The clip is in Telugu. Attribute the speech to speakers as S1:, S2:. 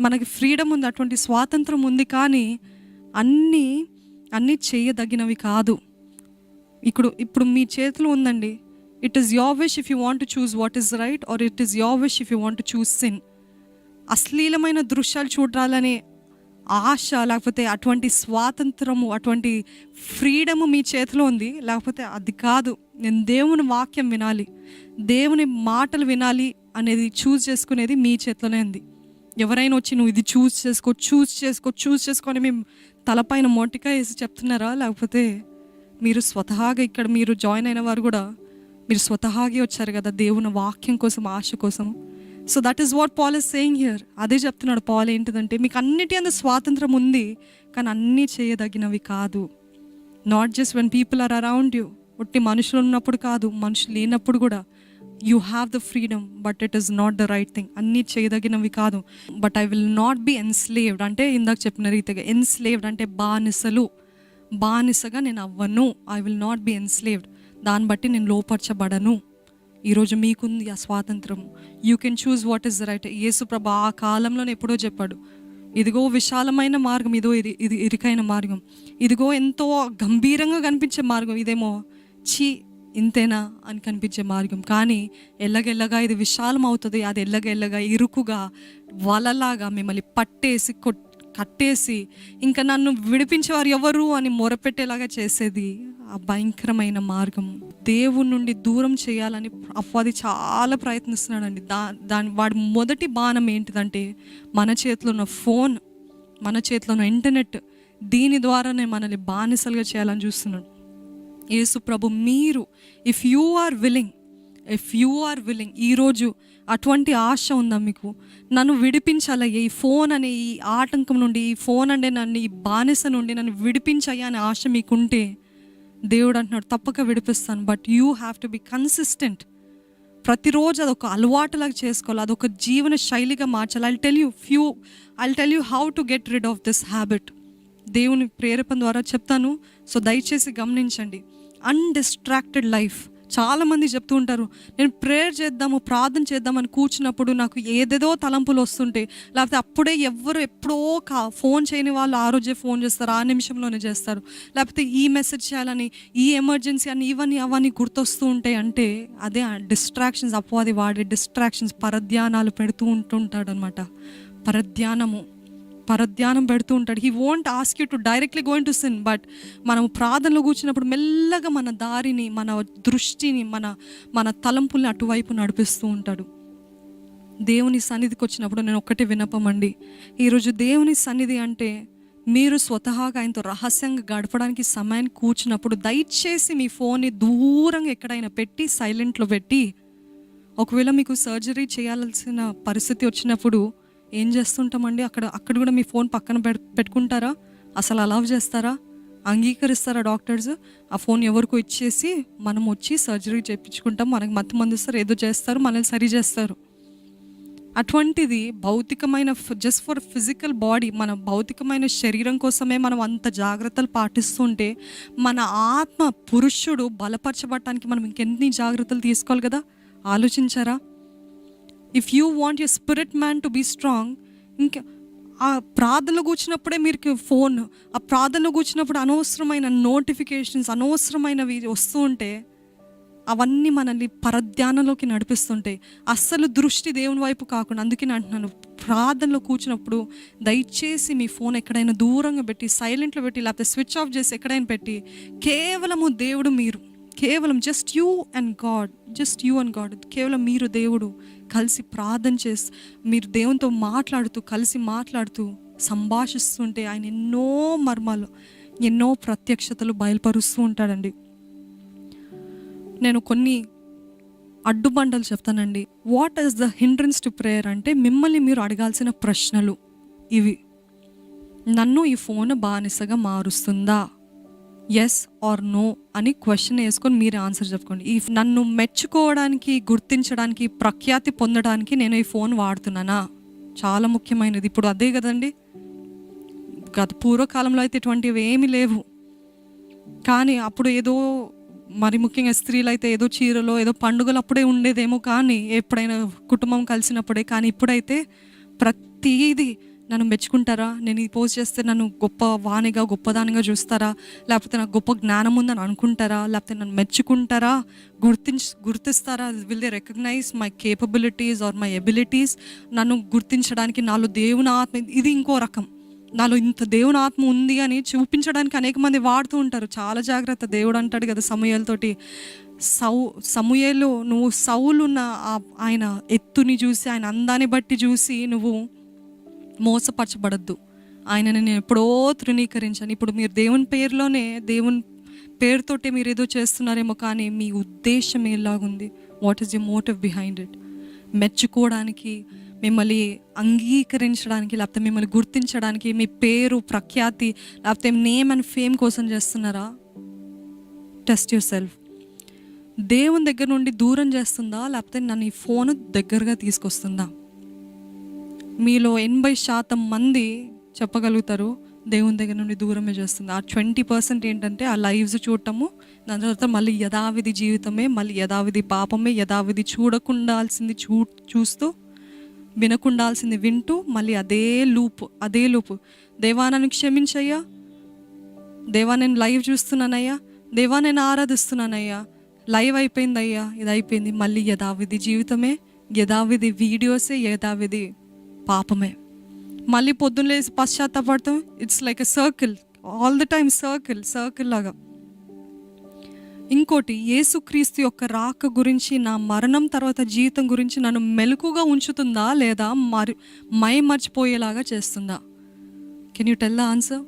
S1: మనకి ఫ్రీడమ్ ఉంది అటువంటి స్వాతంత్రం ఉంది కానీ అన్నీ అన్నీ చేయదగినవి కాదు. ఇప్పుడు ఇప్పుడు మీ చేతిలో ఉందండి. It is your wish if you want choose what is right or it is your wish if you want choose sin అశ్లీలమైన దృశ్యాలు చూడాలనే ఆశ లేకపోతే అటువంటి స్వాతంత్రము అటువంటి ఫ్రీడము మీ చేతిలో ఉంది. లేకపోతే అది కాదు. నేను దేవుని వాక్యం వినాలి. దేవుని మాటలు వినాలి అనేది చూస్ చేసుకునేది మీ చేతిలోనే ఉంది. ఎవరైనా వచ్చి నువ్వు ఇది చూస్ చేసుకో చూస్ చేసుకో చూస్ చేసుకొని మేము తలపైన మొటిక వేసి చెప్తున్నారా? లేకపోతే మీరు స్వతహాగా ఇక్కడ మీరు జాయిన్ అయిన వారు కూడా మీరు స్వతహాగే వచ్చారు కదా దేవుని వాక్యం కోసం ఆశ కోసం. So that is what Paul is saying here అదే చెప్తున్నాడు పాల్ ఏంటిదంటే మీకు అన్నిటి అంత స్వాతంత్రం ఉంది కానీ అన్నీ చేయదగినవి కాదు. Not just when people are around you ఒట్టి మనుషులు ఉన్నప్పుడు కాదు మనుషులు లేనప్పుడు కూడా. You have the freedom but it is not the right thing అన్నీ చేయదగినవి కాదు. But I will not be enslaved అంటే ఇందాక చెప్పిన రీతిగా ఎన్స్లేవ్డ్ అంటే బానిసలు. బానిసగా నేను అవ్వను. I will not be enslaved దాన్ని బట్టి నేను లోపరచబడను. ఈరోజు మీకుంది ఆ స్వాతంత్రం you can choose what is right Yesu ఆ కాలంలోనే ఎప్పుడో చెప్పాడు. ఇదిగో విశాలమైన మార్గం. ఇదో ఇది ఇది ఇరుకైన మార్గం. ఇదిగో ఎంతో గంభీరంగా కనిపించే మార్గం. ఇదేమో చీ ఇంతేనా అని కనిపించే మార్గం. కానీ ఎల్లగెల్లగా ఇది విశాలం అవుతుంది అది ఎల్లగెల్లగా ఇరుకుగా వలలాగా మిమ్మల్ని పట్టేసి కొట్ కట్టేసి ఇంకా నన్ను విడిపించేవారు ఎవరు అని మొరపెట్టేలాగా చేసేది ఆ భయంకరమైన మార్గం. దేవుడి నుండి దూరం చేయాలని అపవాది చాలా ప్రయత్నిస్తున్నాడండి. దా దాని వాడి మొదటి బాణం ఏంటిదంటే మన చేతిలో ఉన్న ఫోన్ మన చేతిలో ఉన్న ఇంటర్నెట్ దీని ద్వారానే మనల్ని బానిసలుగా చేయాలని చూస్తున్నాడు. యేసు ప్రభు మీరు if you are willing if you are willing ఈరోజు అటువంటి ఆశ ఉందా మీకు? నన్ను విడిపించాలయ్యా ఈ ఫోన్ అనే ఈ ఆటంకం నుండి ఈ ఫోన్ అంటే నన్ను ఈ బానిస నుండి నన్ను విడిపించయ్యా అనే ఆశ మీకుంటే దేవుడు అంటున్నాడు తప్పక విడిపిస్తాను but you have to be consistent ప్రతిరోజు అదొక అలవాటులాగా చేసుకోవాలి అదొక జీవన శైలిగా మార్చాలి. I tell you few I tell you how to get rid of this habit దేవుని ప్రేరేపణ ద్వారా చెప్తాను. సో దయచేసి గమనించండి. అన్డిస్ట్రాక్టెడ్ లైఫ్ చాలామంది చెప్తూ ఉంటారు నేను ప్రేయర్ చేద్దాము ప్రార్థన చేద్దామని కూర్చున్నప్పుడు నాకు ఏదేదో తలంపులు వస్తుంటాయి. లేకపోతే అప్పుడే ఎవరు ఎప్పుడో కా ఫోన్ చేయని వాళ్ళు ఆ రోజే ఫోన్ చేస్తారు ఆ నిమిషంలోనే చేస్తారు. లేకపోతే ఈ మెసేజ్ చేయాలని ఈ ఎమర్జెన్సీ అని ఇవన్నీ అవన్నీ గుర్తొస్తూ ఉంటాయి అంటే అదే డిస్ట్రాక్షన్స్ అపవాది వాడే డిస్ట్రాక్షన్స్ పరధ్యానాలు పెడుతూ ఉంటుంటాడు అనమాట పరధ్యానము. పరధ్యానం పెడుతూ ఉంటాడు. He won't ask you to directly going to sin but మనం ప్రార్థనలో కూర్చున్నప్పుడు మెల్లగా మన దారిని మన దృష్టిని మన మన తలంపుల్ని అటువైపు నడిపిస్తూ ఉంటాడు. దేవుని సన్నిధికి వచ్చినప్పుడు నేను ఒక్కటే వినపమండి ఈరోజు దేవుని సన్నిధి అంటే మీరు స్వతహాగా ఆయనతో రహస్యంగా గడపడానికి సమయాన్ని కూర్చున్నప్పుడు దయచేసి మీ ఫోన్ని దూరంగా ఎక్కడైనా పెట్టి సైలెంట్లో పెట్టి ఒకవేళ మీకు సర్జరీ చేయాల్సిన పరిస్థితి వచ్చినప్పుడు ఏం చేస్తుంటామండి? అక్కడ అక్కడ కూడా మీ ఫోన్ పక్కన పెట్టుకుంటారా? అసలు అలౌ చేస్తారా? అంగీకరిస్తారా డాక్టర్స్? ఆ ఫోన్ ఎవరికో ఇచ్చేసి మనం వచ్చి సర్జరీ చేయించుకుంటాం. మనకి మత్తు మందిస్తారు ఏదో చేస్తారు మనల్ని సరి చేస్తారు. అటువంటిది భౌతికమైన జస్ట్ ఫర్ ఫిజికల్ బాడీ మన భౌతికమైన శరీరం కోసమే మనం అంత జాగ్రత్తలు పాటిస్తుంటే మన ఆత్మ పురుషుడు బలపరచబడటానికి మనం ఇంకెన్ని జాగ్రత్తలు తీసుకోవాలి కదా? ఆలోచించారా? If you want your spirit man to be strong ఇంకా ఆ ప్రార్థనలు కూర్చున్నప్పుడే మీరు ఫోన్ ఆ ప్రార్థనలో కూర్చున్నప్పుడు అనవసరమైన నోటిఫికేషన్స్ అనవసరమైనవి వస్తూ ఉంటే అవన్నీ మనల్ని పరధ్యానంలోకి నడిపిస్తుంటాయి. అస్సలు దృష్టి దేవుని వైపు కాకుండా అందుకే నేను అంటున్నాను ప్రార్థనలో కూర్చున్నప్పుడు దయచేసి మీ ఫోన్ ఎక్కడైనా దూరంగా పెట్టి సైలెంట్లో పెట్టి లేకపోతే స్విచ్ ఆఫ్ చేసి ఎక్కడైనా పెట్టి కేవలము దేవుడు మీరు కేవలం just you and God just you and God కేవలం మీరు దేవుడు కలిసి ప్రార్థన చేసి మీరు దేవునితో మాట్లాడుతూ కలిసి మాట్లాడుతూ సంభాషిస్తుంటే ఆయన ఎన్నో మర్మాలు ఎన్నో ప్రత్యక్షతలు బయలుపరుస్తూ ఉంటాడండి. నేను కొన్ని అడ్డుబండలు చెప్తానండి. What is the hindrance to prayer అంటే మిమ్మల్ని మీరు అడగాల్సిన ప్రశ్నలు ఇవి. నన్ను ఈ ఫోన్ బానిసగా మారుస్తుందా? ఎస్ ఆర్ నో అని క్వశ్చన్ వేసుకొని మీరు ఆన్సర్ చెప్పుకోండి. ఈ నన్ను మెచ్చుకోవడానికి గుర్తించడానికి ప్రఖ్యాతి పొందడానికి నేను ఈ ఫోన్ వాడుతున్నానా? చాలా ముఖ్యమైనది. ఇప్పుడు అదే కదండి. గత పూర్వకాలంలో అయితే ఇటువంటివి ఏమీ లేవు. కానీ అప్పుడు ఏదో మరి ముఖ్యంగా స్త్రీలు అయితే ఏదో చీరలో ఏదో పండుగలు అప్పుడే ఉండేదేమో కానీ ఎప్పుడైనా కుటుంబం కలిసినప్పుడే కానీ ఇప్పుడైతే ప్రతిదీ నన్ను మెచ్చుకుంటారా? నేను ఈ పోస్ట్ చేస్తే నన్ను గొప్ప వాణిగా గొప్పదానిగా చూస్తారా? లేకపోతే నాకు గొప్ప జ్ఞానం ఉందని అనుకుంటారా? లేకపోతే నన్ను మెచ్చుకుంటారా? గుర్తించ గుర్తిస్తారా? Will they recognize my capabilities or my abilities నన్ను గుర్తించడానికి నాలో దేవుని ఆత్మ ఇది ఇంకో రకం. నాలో ఇంత దేవుని ఆత్మ ఉంది అని చూపించడానికి అనేక మంది వాడుతూ ఉంటారు. చాలా జాగ్రత్త దేవుడు అంటాడు కదా సమయాలతోటి. సౌ సమూహలు నువ్వు సౌలున్న ఆయన ఎత్తుని చూసి ఆయన అందాన్ని బట్టి చూసి నువ్వు మోసపరచబడద్దు. ఆయనని నేను ఎప్పుడో తృణీకరించాను. ఇప్పుడు మీరు దేవుని పేరులోనే దేవుని పేరుతోటే మీరు ఏదో చేస్తున్నారేమో కానీ మీ ఉద్దేశం ఎలాగుంది? What is the motive behind it మెచ్చుకోవడానికి మిమ్మల్ని అంగీకరించడానికి లేకపోతే మిమ్మల్ని గుర్తించడానికి మీ పేరు ప్రఖ్యాతి లేకపోతే నేమ్ అండ్ ఫేమ్ కోసం చేస్తున్నారా? టెస్ట్ యువర్ సెల్ఫ్ దేవుని దగ్గర నుండి దూరం చేస్తుందా? లేకపోతే నన్ను ఈ ఫోన్ దగ్గరగా తీసుకొస్తుందా? మీలో ఎనభై శాతం మంది చెప్పగలుగుతారు దేవుని దగ్గర నుండి దూరమే చేస్తుంది. ఆ ట్వంటీ పర్సెంట్ ఏంటంటే ఆ లైవ్స్ చూడటము దాని తర్వాత మళ్ళీ యథావిధి జీవితమే మళ్ళీ యథావిధి పాపమే యథావిధి చూడకుండాల్సింది చూ చూస్తూ వినకుండాల్సింది వింటూ మళ్ళీ అదే లూప్ అదే లూప్. దేవా నన్ను క్షమించయ్యా. దేవా నేను లైవ్ చూస్తున్నానయ్యా. దేవా నేను ఆరాధిస్తున్నానయ్యా. లైవ్ అయిపోయిందయ్యా. ఇది అయిపోయింది మళ్ళీ యథావిధి జీవితమే యథావిధి వీడియోసే యథావిధి పాపమే. మళ్ళీ పొద్దున్న లేసి పశ్చాత్తాపడతాం. It's like a circle all the time circle circle లాగా. ఇంకోటి యేసుక్రీస్తు యొక్క రాక గురించి నా మరణం తర్వాత జీవితం గురించి నన్ను మెలకుగా ఉంచుతుందా లేదా మరి మై మర్చిపోయేలాగా చేస్తుందా? Can you tell the answer